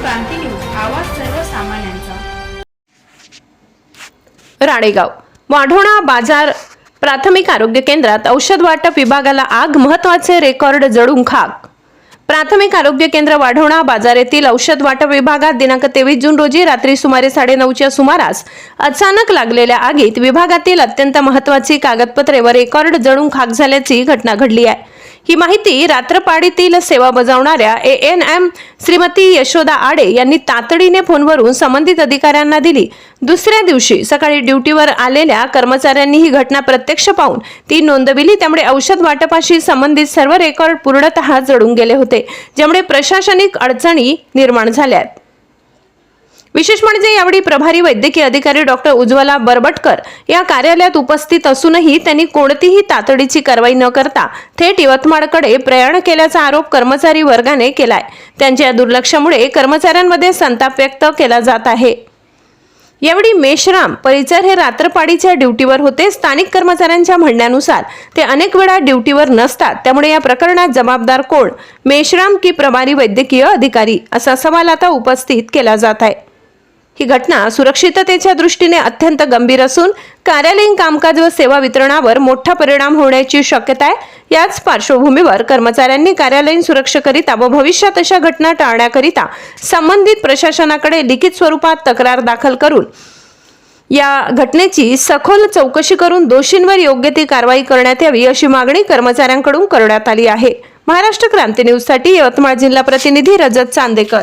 क्रांती news आवाज सर्वसामान्यांचा. राणेगाव. वाढोणा बाजार प्राथमिक आरोग्य केंद्रात औषध वाटप विभागाला आग महत्त्वाचे रेकॉर्ड जळून खाक. प्राथमिक आरोग्य केंद्र वाढवणा बाजार येथील औषध वाटप विभागात दिनांक तेवीस जून रोजी रात्री सुमारे साडेनऊच्या सुमारास अचानक लागलेल्या आगीत विभागातील अत्यंत महत्वाची कागदपत्रे व रेकॉर्ड जळून खाक झाल्याची घटना घडली आहे. ही माहिती रात्रपाडीतील सेवा बजावणाऱ्या A N M Shrimati Yashoda Ade यांनी तातडीने फोनवरून संबंधित अधिकाऱ्यांना दिली. दुसऱ्या दिवशी सकाळी ड्युटीवर आलेल्या कर्मचाऱ्यांनी ही घटना प्रत्यक्ष पाहून ती नोंदविली. त्यामुळे औषध वाटपाशी संबंधित सर्व रेकॉर्ड पूर्णतः जडून गेले होते ज्यामुळे प्रशासनिक अडचणी निर्माण झाल्यात विशेष म्हणजे यावेळी प्रभारी वैद्यकीय अधिकारी डॉक्टर उज्ज्वला बरबटकर या कार्यालयात उपस्थित असूनही त्यांनी कोणतीही तातडीची कारवाई न करता थेट यवतमाळकडे प्रयाण केल्याचा आरोप कर्मचारी वर्गाने केलाय. त्यांच्या या दुर्लक्षामुळे कर्मचाऱ्यांमध्ये संताप व्यक्त केला जात आहे. यावेळी मेशराम परिचर हे रात्रपाडीच्या ड्युटीवर होते. स्थानिक कर्मचाऱ्यांच्या म्हणण्यानुसार ते अनेक वेळा ड्युटीवर नसतात. त्यामुळे या प्रकरणात जबाबदार कोण? मेशराम की प्रभारी वैद्यकीय अधिकारी? असा सवाल आता उपस्थित केला जात आहे. ही घटना सुरक्षिततेच्या दृष्टीने अत्यंत गंभीर असून कार्यालयीन कामकाज व सेवा वितरणावर मोठा परिणाम होण्याची शक्यता आहे. याच पार्श्वभूमीवर कर्मचाऱ्यांनी कार्यालयीन सुरक्षेकरिता व भविष्यात अशा घटना टाळण्याकरिता संबंधित प्रशासनाकडे लिखित स्वरूपात तक्रार दाखल करून या घटनेची सखोल चौकशी करून दोषींवर योग्य ती कारवाई करण्यात यावी अशी मागणी कर्मचाऱ्यांकडून करण्यात आली आहे. महाराष्ट्र क्रांती न्यूजसाठी यवतमाळ जिल्हा प्रतिनिधी रजत चांदेकर.